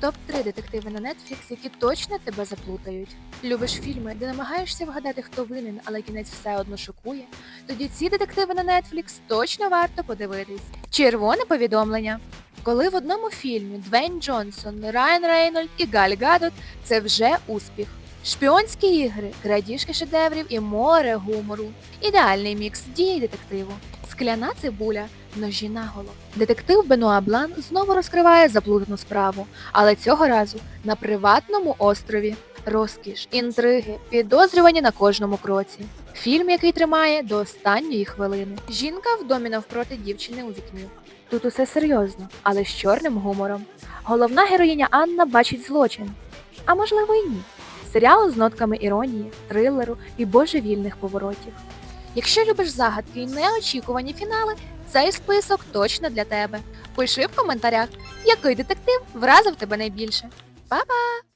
Топ-3 детективи на Netflix, які точно тебе заплутають. Любиш фільми, де намагаєшся вгадати, хто винен, але кінець все одно шокує. Тоді ці детективи на Netflix точно варто подивитись. Червоне повідомлення. Коли в одному фільмі Двейн Джонсон, Райан Рейнольд і Галь Гадот – це вже успіх. Шпіонські ігри, крадіжки шедеврів і море гумору. Ідеальний мікс дії детективу. Скляна цибуля, ножі наголо. Детектив Бенуа Блан знову розкриває заплутану справу, але цього разу на приватному острові. Розкіш, інтриги, підозрювані на кожному кроці. Фільм, який тримає до останньої хвилини. Жінка в домі навпроти дівчини у вікні. Тут усе серйозно, але з чорним гумором. Головна героїня Анна бачить злочин. А можливо й ні. Серіал з нотками іронії, трилеру і божевільних поворотів. Якщо любиш загадки і неочікувані фінали, цей список точно для тебе. Пиши в коментарях, який детектив вразив тебе найбільше. Па-па!